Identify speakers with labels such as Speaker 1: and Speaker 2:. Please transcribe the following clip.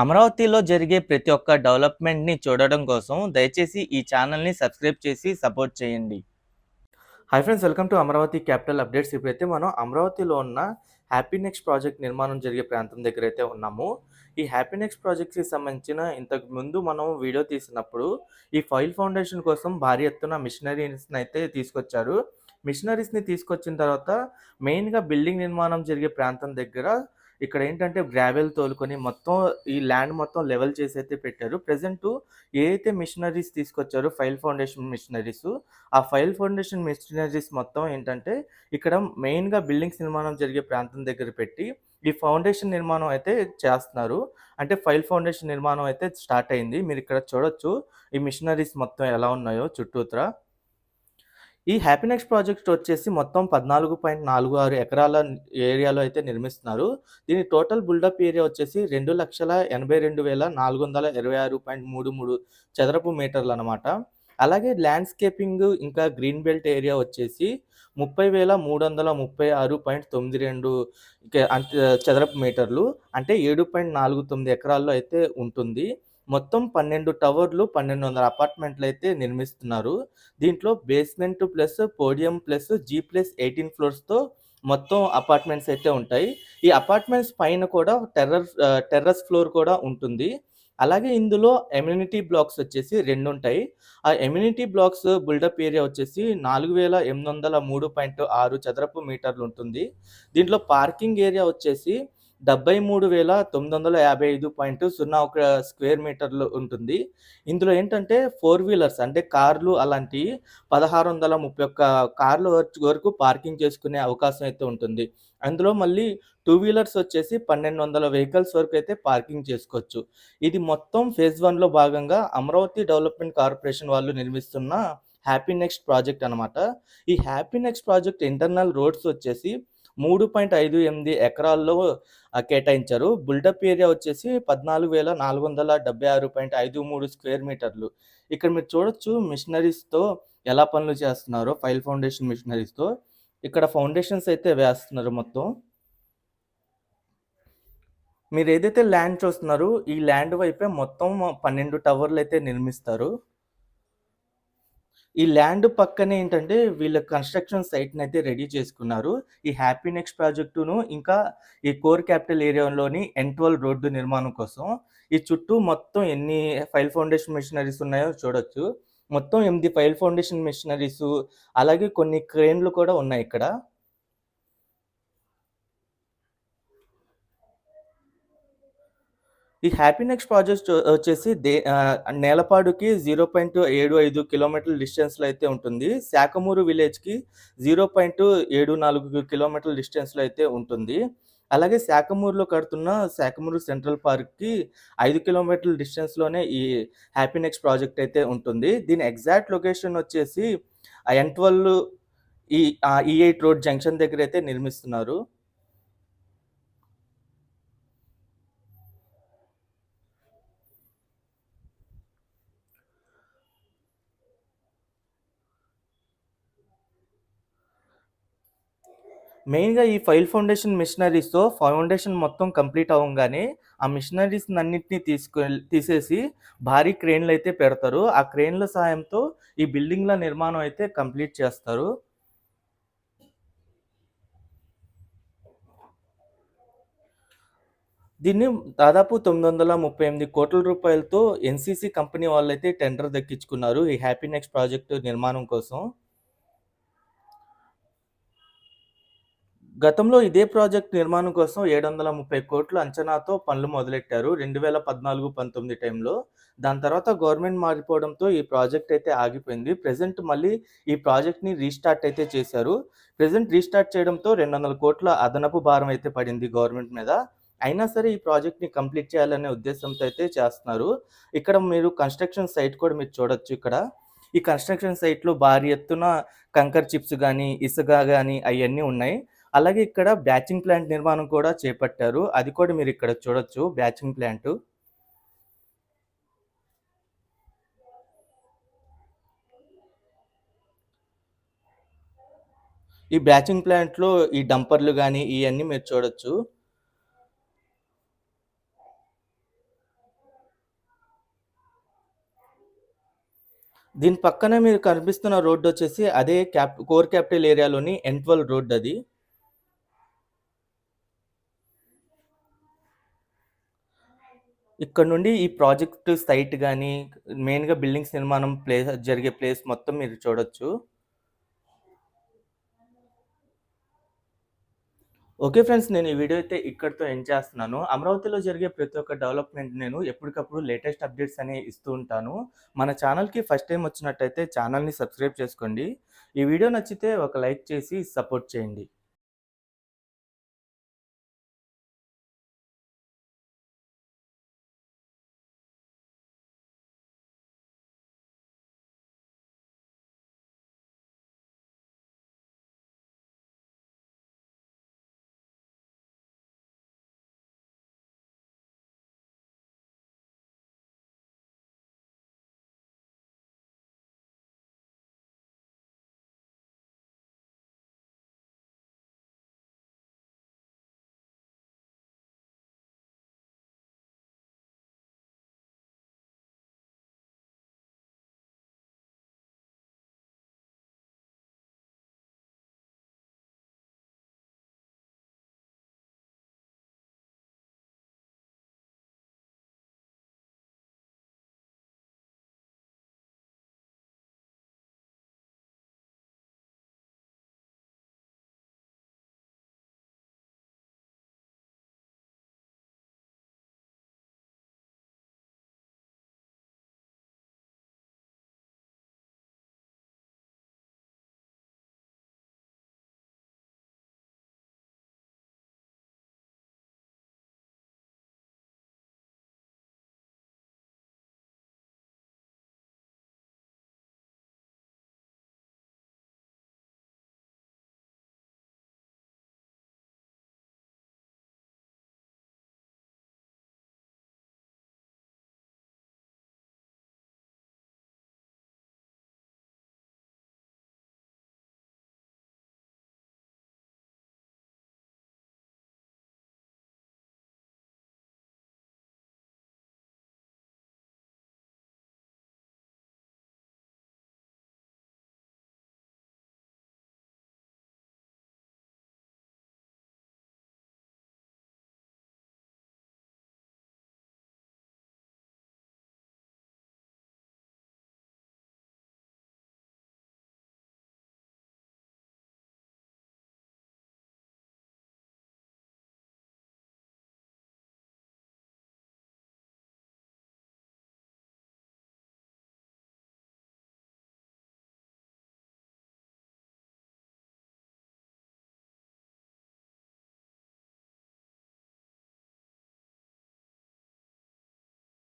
Speaker 1: అమరావతిలో జరిగే ప్రతి ఒక్క డెవలప్మెంట్‌ని చూడడం కోసం దయచేసి ఈ ఛానల్‌ని సబ్స్క్రైబ్ చేసి సపోర్ట్ చేయండి.
Speaker 2: Hi friends welcome to Amaravati capital updates ఇప్పుడైతే మనం అమరావతిలో ఉన్న హ్యాపీ నెక్స్ట్ ప్రాజెక్ట్ నిర్మాణం జరిగే ప్రాంతం దగ్గర అయితే ఉన్నాము. ఈ హ్యాపీ నెక్స్ట్ ప్రాజెక్ట్కి సంబంధించిన ఇంతకు ముందు మనం వీడియో తీసినప్పుడు ఈ ఫైల్ ఫౌండేషన్ కోసం భారీ ఎత్తున మిషనరీస్ని అయితే తీసుకొచ్చారు. మిషనరీస్ని తీసుకొచ్చిన తర్వాత మెయిన్గా బిల్డింగ్ నిర్మాణం జరిగే ప్రాంతం దగ్గర ఇక్కడ ఏంటంటే గ్రావెల్ తోలుకొని మొత్తం ఈ ల్యాండ్ మొత్తం లెవెల్ చేసి అయితే పెట్టారు. ప్రజెంట్ ఏ మిషనరీస్ తీసుకొచ్చారో ఫైల్ ఫౌండేషన్ మిషనరీస్ ఆ ఫైల్ ఫౌండేషన్ మిషనరీస్ మొత్తం ఏంటంటే ఇక్కడ మెయిన్గా బిల్డింగ్స్ నిర్మాణం జరిగే ప్రాంతం దగ్గర పెట్టి ఈ ఫౌండేషన్ నిర్మాణం అయితే చేస్తున్నారు. అంటే ఫైల్ ఫౌండేషన్ నిర్మాణం అయితే స్టార్ట్ అయింది. మీరు ఇక్కడ చూడొచ్చు ఈ మిషనరీస్ మొత్తం ఎలా ఉన్నాయో చుట్టూతరా. ఈ హ్యాపీనెక్స్ ప్రాజెక్ట్ వచ్చేసి మొత్తం పద్నాలుగు పాయింట్ నాలుగు ఆరు ఎకరాల ఏరియాలో అయితే నిర్మిస్తున్నారు. దీని టోటల్ బిల్డప్ ఏరియా వచ్చేసి రెండు లక్షల ఎనభై రెండు వేల నాలుగు వందల ఇరవై ఆరు పాయింట్ మూడు మూడు చదరపు మీటర్లు అనమాట అలాగే ల్యాండ్స్కేపింగ్ ఇంకా గ్రీన్ బెల్ట్ ఏరియా వచ్చేసి ముప్పై వేల మూడు వందల ముప్పై ఆరు పాయింట్ తొమ్మిది రెండు చదరపు మీటర్లు అంటే ఏడు పాయింట్ నాలుగు తొమ్మిది ఎకరాల్లో అయితే ఉంటుంది. మొత్తం పన్నెండు టవర్లు పన్నెండు వందల అపార్ట్మెంట్లు అయితే నిర్మిస్తున్నారు. దీంట్లో basement plus podium plus G plus eighteen ఫ్లోర్స్తో మొత్తం అపార్ట్మెంట్స్ అయితే ఉంటాయి. ఈ అపార్ట్మెంట్స్ పైన కూడా టెర్రర్ టెర్రస్ ఫ్లోర్ కూడా ఉంటుంది. అలాగే ఇందులో ఎమ్యూనిటీ బ్లాక్స్ వచ్చేసి రెండు ఉంటాయి. ఆ ఎమ్యూనిటీ బ్లాక్స్ బిల్డప్ ఏరియా వచ్చేసి నాలుగు వేల ఎనిమిది వందల మూడు పాయింట్ ఆరు చదరపు మీటర్లు ఉంటుంది. దీంట్లో పార్కింగ్ ఏరియా వచ్చేసి డెబ్బై మూడు వేల తొమ్మిది వందల యాభై ఐదు పాయింట్ సున్నా ఒక స్క్వేర్ మీటర్లు ఉంటుంది. ఇందులో ఏంటంటే ఫోర్ వీలర్స్ అంటే కార్లు అలాంటి పదహారు వందల ముప్పై ఒక్క కార్లు వరకు పార్కింగ్ చేసుకునే అవకాశం అయితే ఉంటుంది. అందులో మళ్ళీ టూ వీలర్స్ వచ్చేసి పన్నెండు వందల వెహికల్స్ వరకు అయితే పార్కింగ్ చేసుకోవచ్చు. ఇది మొత్తం ఫేజ్ వన్లో భాగంగా అమరావతి డెవలప్మెంట్ కార్పొరేషన్ వాళ్ళు నిర్మిస్తున్న హ్యాపీ నెక్స్ట్ ప్రాజెక్ట్ అనమాట ఈ Happy Nest project internal roads వచ్చేసి మూడు పాయింట్ ఐదు ఎనిమిది ఎకరాల్లో కేటాయించారు. బుల్డప్ ఏరియా వచ్చేసి పద్నాలుగు వేల నాలుగు వందల డెబ్బై ఆరు పాయింట్ ఐదు మూడు స్క్వేర్ మీటర్లు. ఇక్కడ మీరు చూడొచ్చు మిషనరీస్తో ఎలా పనులు చేస్తున్నారో ఫైల్ ఫౌండేషన్ మిషనరీస్తో. ఇక్కడ ఫౌండేషన్స్ అయితే వేస్తున్నారు మొత్తం. మీరు ఏదైతే ల్యాండ్ చూస్తున్నారో ఈ ల్యాండ్ వైపే మొత్తం పన్నెండు టవర్లు అయితే నిర్మిస్తారు. ఈ ల్యాండ్ పక్కనే ఏంటంటే వీళ్ళ కన్స్ట్రక్షన్ సైట్ని అయితే రెడీ చేసుకున్నారు. ఈ హ్యాపీ నెక్స్ట్ ప్రాజెక్టును ఇంకా ఈ కోర్ క్యాపిటల్ ఏరియాలోని ఎన్ట్వల్ రోడ్డు నిర్మాణం కోసం ఈ చుట్టూ మొత్తం ఎన్ని ఫైల్ ఫౌండేషన్ మిషనరీస్ ఉన్నాయో చూడొచ్చు. మొత్తం ఎనిమిది ఫైల్ ఫౌండేషన్ మిషనరీస్ అలాగే కొన్ని క్రేన్లు కూడా ఉన్నాయి ఇక్కడ. ఈ హ్యాపీ నెక్స్ట్ ప్రాజెక్ట్ వచ్చేసి దే నేలపాడుకి జీరో పాయింట్ ఏడు ఐదు కిలోమీటర్ల డిస్టెన్స్లో అయితే ఉంటుంది. శాఖమూరు విలేజ్కి జీరో పాయింట్ ఏడు నాలుగు కిలోమీటర్ల డిస్టెన్స్లో అయితే ఉంటుంది. అలాగే శాఖమూరులో కడుతున్న శాఖమూరు సెంట్రల్ పార్క్కి ఐదు కిలోమీటర్ల డిస్టెన్స్లోనే ఈ హ్యాపీ నెక్స్ట్ ప్రాజెక్ట్ అయితే ఉంటుంది. దీని ఎగ్జాక్ట్ లొకేషన్ వచ్చేసి ఎన్ ఈ ఈ ఎయిట్ రోడ్ జంక్షన్ దగ్గర అయితే నిర్మిస్తున్నారు. మెయిన్గా ఈ ఫైల్ ఫౌండేషన్ మిషనరీస్తో ఫౌండేషన్ మొత్తం కంప్లీట్ అవ్వగానే ఆ మిషనరీస్ అన్నింటినీ తీసుకు తీసేసి భారీ క్రేన్లు అయితే పెడతారు. ఆ క్రేన్ల సాయంతో ఈ బిల్డింగ్ల నిర్మాణం అయితే కంప్లీట్ చేస్తారు. దీన్ని దాదాపు తొమ్మిది వందల ముప్పై ఎనిమిది కోట్ల రూపాయలతో ఎన్సీసీ కంపెనీ వాళ్ళైతే టెండర్ దక్కించుకున్నారు ఈ హ్యాపీ నెక్స్ట్ ప్రాజెక్టు నిర్మాణం కోసం. గతంలో ఇదే ప్రాజెక్ట్ నిర్మాణం కోసం ఏడు వందల ముప్పై కోట్ల అంచనాతో పనులు మొదలెట్టారు. రెండు వేల పద్నాలుగు పంతొమ్మిది టైంలో. దాని తర్వాత గవర్నమెంట్ మారిపోవడంతో ఈ ప్రాజెక్ట్ అయితే ఆగిపోయింది. ప్రజెంట్ మళ్ళీ ఈ ప్రాజెక్ట్ని రీస్టార్ట్ అయితే చేశారు. ప్రజెంట్ రీస్టార్ట్ చేయడంతో రెండు వందల కోట్ల అదనపు భారం అయితే పడింది గవర్నమెంట్ మీద. అయినా సరే ఈ ప్రాజెక్ట్ని కంప్లీట్ చేయాలనే ఉద్దేశంతో అయితే చేస్తున్నారు. ఇక్కడ మీరు కన్స్ట్రక్షన్ సైట్ కూడా మీరు చూడొచ్చు ఇక్కడ. ఈ కన్స్ట్రక్షన్ సైట్లో భారీ ఎత్తున కంకర్ చిప్స్ కానీ ఇసుక కానీ అవన్నీ ఉన్నాయి. అలాగే ఇక్కడ బ్యాచింగ్ ప్లాంట్ నిర్మాణం కూడా చేపట్టారు. అది కూడా మీరు ఇక్కడ చూడొచ్చు బ్యాచింగ్ ప్లాంట్. ఈ బ్యాచింగ్ ప్లాంట్లో ఈ డంపర్లు కానీ ఇవన్నీ మీరు చూడొచ్చు. దీని పక్కన మీరు కనిపిస్తున్న రోడ్డు వచ్చేసి అదే క్యాప్ కోర్ క్యాపిటల్ ఏరియాలోని ఎన్ట్వల్ రోడ్ అది. ఇక్కడ నుండి ఈ ప్రాజెక్ట్ సైట్ కానీ మెయిన్‌గా బిల్డింగ్స్ నిర్మాణం ప్లేస్ జరిగే ప్లేస్ మొత్తం మీరు చూడొచ్చు. Okay friends. నేను ఈ వీడియో అయితే ఇక్కడితో ఎండ్ చేస్తున్నాను. అమరావతిలో జరిగే ప్రతి ఒక్క డెవలప్‌మెంట్ నేను ఎప్పటికప్పుడు లేటెస్ట్ అప్డేట్స్ అనేవి ఇస్తూ ఉంటాను. మన ఛానల్‌కి ఫస్ట్ టైం వచ్చినట్టయితే ఛానల్‌ని సబ్స్క్రైబ్ చేసుకోండి. ఈ వీడియో నచ్చితే ఒక లైక్ చేసి సపోర్ట్ చేయండి.